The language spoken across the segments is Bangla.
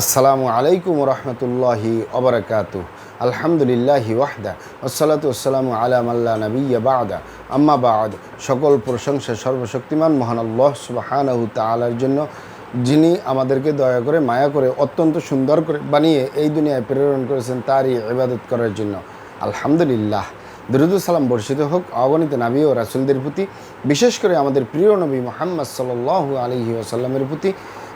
আসসালামু আলাইকুম রহমতুল্লাহি অবরাকাত আলহামদুলিল্লাহি ওয়াহদা ওসালাতু আসসালামু আলাম আল্লাহ নবিয়া বাদা। আম্মা বাদ, সকল প্রশংসা সর্বশক্তিমান মহান আল্লাহ সুবাহানাহু তালার জন্য, যিনি আমাদেরকে দয়া করে, মায়া করে, অত্যন্ত সুন্দর করে বানিয়ে এই দুনিয়ায় প্রেরণ করেছেন তারই ইবাদত করার জন্য। আলহামদুলিল্লাহ। দরুদ সালাম বর্ষিত হোক, অগণিত নাবী ও রাসুলদের প্রতি, বিশেষ করে আমাদের প্রিয় নবী মোহাম্মদ সাল্লাল্লাহু আলহি আসাল্লামের প্রতি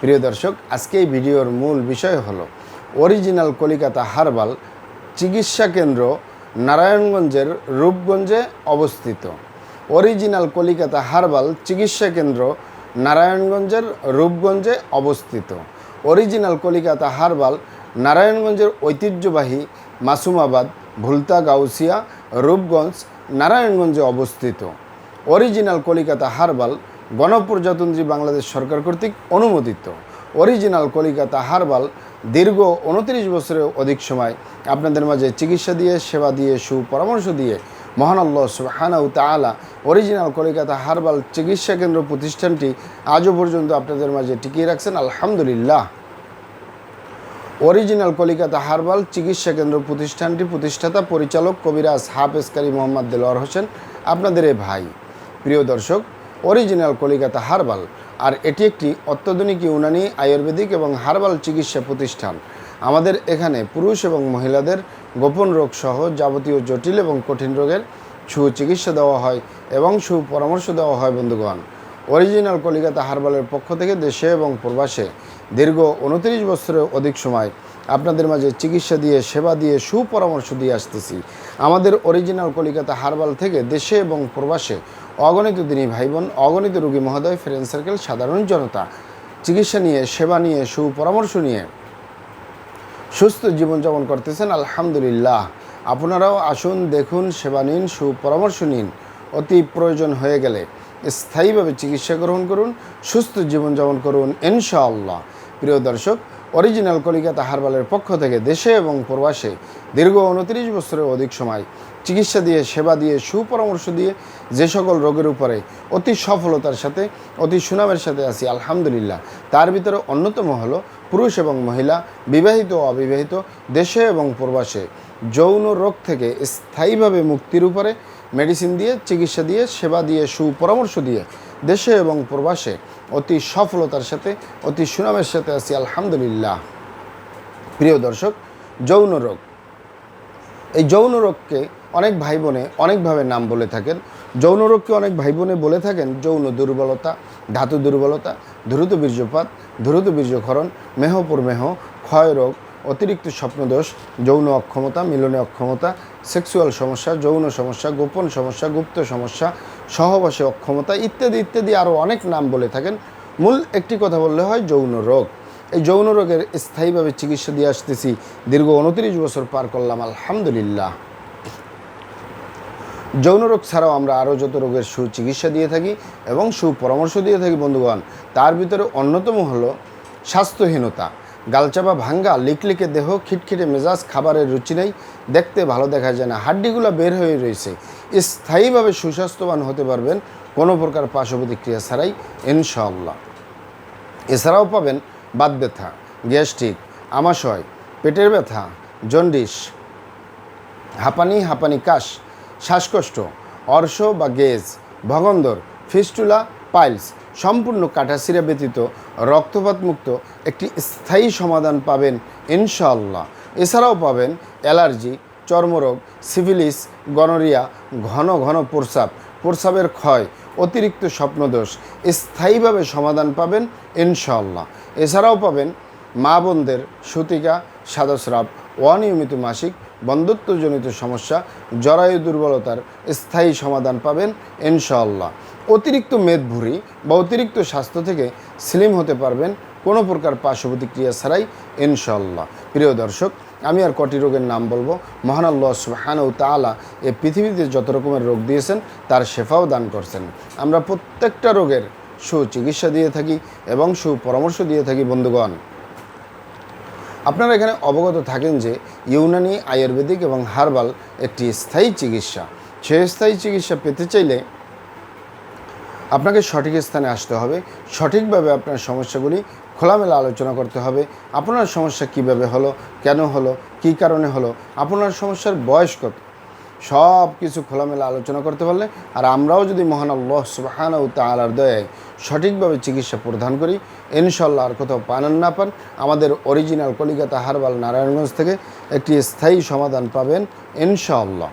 প্রিয় দর্শক, আজকে এই ভিডিওর মূল বিষয় হলো অরিজিনাল কলিকাতা হারবাল চিকিৎসা কেন্দ্র নারায়ণগঞ্জের রূপগঞ্জে অবস্থিত। অরিজিনাল কলিকাতা হারবাল চিকিৎসা কেন্দ্র নারায়ণগঞ্জের রূপগঞ্জে অবস্থিত। অরিজিনাল কলিকাতা হারবাল নারায়ণগঞ্জের ঐতিহ্যবাহী মাসুমাবাদ, ভুলতা গাউসিয়া, রূপগঞ্জ, নারায়ণগঞ্জে অবস্থিত। অরিজিনাল কলিকাতা হারবাল গণপ্রজাতন্ত্রী বাংলাদেশ সরকার কর্তৃক অনুমোদিত। অরিজিনাল কলিকাতা হারবাল দীর্ঘ উনত্রিশ বছরের অধিক সময় আপনাদের মাঝে চিকিৎসা দিয়ে, সেবা দিয়ে, সুপরামর্শ দিয়ে মহান সুহানাউ তালা অরিজিনাল কলিকাতা হারবাল চিকিৎসা কেন্দ্র প্রতিষ্ঠানটি আজও পর্যন্ত আপনাদের মাঝে টিকিয়ে রাখছেন। আলহামদুলিল্লাহ। অরিজিনাল কলিকাতা হারবাল চিকিৎসা কেন্দ্র প্রতিষ্ঠানটি প্রতিষ্ঠাতা পরিচালক কবিরাজ হাফেজকারী মোহাম্মদ দেলোয়ার হোসেন, আপনাদের এই ভাই। প্রিয় দর্শক অরিজিনাল কলিকাতা হারবাল, আর এটি একটি অত্যাধুনিক ইউনানি আয়ুর্বেদিক এবং হারবাল চিকিৎসা প্রতিষ্ঠান। আমাদের এখানে পুরুষ এবং মহিলাদের গোপন রোগ সহ যাবতীয় জটিল এবং কঠিন রোগের সুচিকিৎসা দেওয়া হয় এবং সুপরামর্শ দেওয়া হয় বন্ধুগণ। অরিজিনাল কলিকাতা হারবালের পক্ষ থেকে দেশে এবং প্রবাসে দীর্ঘ উনত্রিশ বছরের অধিক সময় আপনাদের মাঝে চিকিৎসা দিয়ে, সেবা দিয়ে, সুপরামর্শ দিয়ে আসতেছি। আমাদের অরিজিনাল কলিকাতা হারবাল থেকে দেশে এবং প্রবাসে অগণিত দিনী ভাই বোন অগণিত রোগী মহোদয় ফ্রেন্ড সার্কেল সাধারণ জনতা, চিকিৎসা নিয়ে, সেবা নিয়ে, সুপরামর্শ নিয়ে সুস্থ জীবনযাপন করতেছেন, আলহামদুলিল্লাহ। আপনারাও আসুন, দেখুন, সেবা নিন, সুপরামর্শ নিন। অতি প্রয়োজন হয়ে গেলে স্থায়ীভাবে চিকিৎসা গ্রহণ করুন, সুস্থ জীবনযাপন করুন, ইনশাআল্লাহ। প্রিয় দর্শক অরিজিনাল কলিকাতা হারবালের পক্ষ থেকে দেশে এবং প্রবাসে দীর্ঘ উনত্রিশ বছরের অধিক সময় চিকিৎসা দিয়ে, সেবা দিয়ে, সুপরামর্শ দিয়ে যে সকল রোগের উপরে অতি সফলতার সাথে, অতি সুনামের সাথে আছি, আলহামদুলিল্লাহ। তার ভিতরে অন্যতম হলো পুরুষ এবং মহিলা, বিবাহিত ও অবিবাহিত, দেশে এবং প্রবাসে। যৌন রোগ থেকে স্থায়ীভাবে মুক্তির উপরে মেডিসিন দিয়ে, চিকিৎসা দিয়ে, সেবা দিয়ে, সুপরামর্শ দিয়ে দেশে এবং প্রবাসে অতি সফলতার সাথে, অতি সুনামের সাথে আছি, আলহামদুলিল্লাহ। প্রিয় দর্শক, যৌন রোগ। এই যৌন রোগকে অনেক ভাই বোনে অনেকভাবে নাম বলে থাকেন। যৌন রোগকে অনেক ভাই বোনে বলে থাকেন যৌন দুর্বলতা, ধাতু দুর্বলতা, দ্রুত বীর্যপাত, দ্রুত বীর্যক্ষরণ মেহপুর মেহ, ক্ষয় রোগ অতিরিক্ত স্বপ্নদোষ, যৌন অক্ষমতা, মিলনে অক্ষমতা, সেক্সুয়াল সমস্যা, যৌন সমস্যা, গোপন সমস্যা, গুপ্ত সমস্যা, সহবাসে অক্ষমতা ইত্যাদি ইত্যাদি আরও অনেক নাম বলে থাকেন। মূল একটি কথা বললে হয় যৌন রোগ। এই যৌন রোগের স্থায়ীভাবে চিকিৎসা দিয়ে আসতেছি। দীর্ঘ উনত্রিশ বছর পার করলাম, আলহামদুলিল্লাহ। যৌন রোগ ছাড়াও আমরা আরও যত রোগের সুচিকিৎসা দিয়ে থাকি এবং সুপরামর্শ দিয়ে থাকি, বন্ধুগণ, তার ভিতরে অন্যতম হলো স্বাস্থ্যহীনতা। গালচাপা ভাঙ্গা, লিকলিকে দেহ, খিটখিটে মেজাজ, খাবারের রুচি নেই, দেখতে ভালো দেখা যায় না। হাড্ডিগুলো বের হয়ে রয়েছে। স্থায়ীভাবে সুস্বাস্থ্যবান হতে পারবেন কোনো প্রকার পার্শ্ব প্রতিক্রিয়া ছাড়াই, ইনশাআল্লাহ। এছাড়াও পাবেন বাত ব্যথা, গ্যাস্ট্রিক, আমাশয়, পেটের ব্যথা, জন্ডিস, হাঁপানি হাঁপানি কাশ, শ্বাসকষ্ট, অর্শ বা গেজ, ভগন্দর, ফিস্টুলা, পাইলস সম্পূর্ণ কাটাসিরা ব্যতীত রক্তপাত মুক্ত একটি স্থায়ী সমাধান পাবেন ইনশাআল্লাহ। এছাড়াও পাবেন অ্যালার্জি, চর্মরোগ, সিভিলিস, গনোরিয়া, ঘন ঘন প্রস্রাব, প্রস্রাবের ক্ষয়, অতিরিক্ত স্বপ্নদোষ স্থায়ীভাবে সমাধান পাবেন ইনশাআল্লাহ। এছাড়াও পাবেন মা বোনদের সুতিকা সাদস্রাব অনিয়মিত মাসিক বন্ধুত্বজনিত সমস্যা, জরায়ু দুর্বলতার স্থায়ী সমাধান পাবেন, ইনশাআল্লাহ। অতিরিক্ত মেদভুরি বা অতিরিক্ত স্বাস্থ্য থেকে স্লিম হতে পারবেন, কোনো প্রকার পার্শ্ব প্রতিক্রিয়া ছাড়াই ইনশাল্লাহ প্রিয় দর্শক, আমি আর কটি রোগের নাম বলব। মহান আল্লাহ সুবহান ও তালা এ পৃথিবীতে যত রকমের রোগ দিয়েছেন, তার শেফাও দান করছেন। আমরা প্রত্যেকটা রোগের সুচিকিৎসা দিয়ে থাকি এবং সুপরামর্শ দিয়ে থাকি, বন্ধুগণ। আপনারা এখানে অবগত থাকেন যে ইউনানি, আয়ুর্বেদিক এবং হার্বাল একটি স্থায়ী চিকিৎসা। সেই স্থায়ী চিকিৎসা পেতে চাইলে আপনাকে সঠিক স্থানে আসতে হবে। সঠিকভাবে আপনার সমস্যাগুলি খোলামেলা আলোচনা করতে হবে। আপনার সমস্যা কীভাবে হলো, কেন হলো, কি কারণে হলো, আপনার সমস্যার বয়স কত? সব কিছু খোলামেলা আলোচনা করতে পারলে, আর আমরাও যদি মহান আল্লাহ সুবাহান ও তালার দয়ায় সঠিকভাবে চিকিৎসা প্রদান করি ইনশাল্লাহ আর কোথাও পান আর না পান, আমাদের অরিজিনাল কলিকাতা হারবাল নারায়ণগঞ্জ থেকে একটি স্থায়ী সমাধান পাবেন ইনশাআল্লাহ।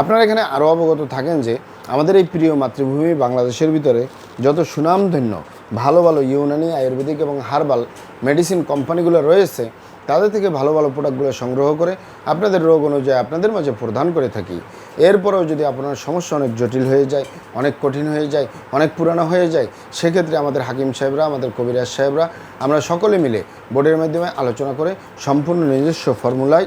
আপনারা এখানে আরও অবগত থাকেন যে, আমাদের এই প্রিয় মাতৃভূমি বাংলাদেশের ভিতরে যত সুনামধন্য, ভালো ভালো ইউনানি, আয়ুর্বেদিক এবং হার্বাল মেডিসিন কোম্পানিগুলো রয়েছে তাদের থেকে ভালো ভালো প্রোডাক্টগুলো সংগ্রহ করে আপনাদের রোগ অনুযায়ী আপনাদের মাঝে প্রদান করে থাকি। এরপরেও যদি আপনার সমস্যা অনেক জটিল হয়ে যায়, অনেক কঠিন হয়ে যায়, অনেক পুরানো হয়ে যায়, সেক্ষেত্রে আমাদের হাকিম সাহেবরা, আমাদের কবিরাজ সাহেবরা, আমরা সকলে মিলে বোর্ডের মাধ্যমে আলোচনা করে সম্পূর্ণ নিজস্ব ফর্মুলায়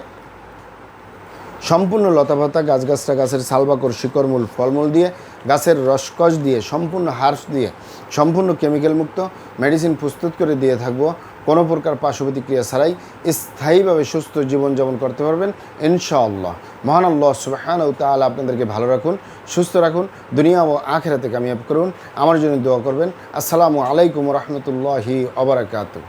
সম্পূর্ণ লতাপাতা, গাছগাছরা, গাছের সালবাকর শিকড়মূল ফলমূল দিয়ে, গাছের রসকস দিয়ে, সম্পূর্ণ হার্স দিয়ে, সম্পূর্ণ কেমিক্যাল মুক্ত মেডিসিন প্রস্তুত করে দিয়ে থাকব। কোনো প্রকার পার্শ্বপ্রতিক্রিয়া ছাড়াই স্থায়ীভাবে সুস্থ জীবনযাপন করতে পারবেন, ইনশাআল্লাহ। মহান আল্লাহ সুবাহান ও তাহলে আপনাদেরকে ভালো রাখুন, সুস্থ রাখুন, দুনিয়া ও আখেরাতে কামিয়াব করুন। আমার জন্য দোয়া করবেন। আসসালামু আলাইকুম রহমতুল্লাহি অবরাকাতু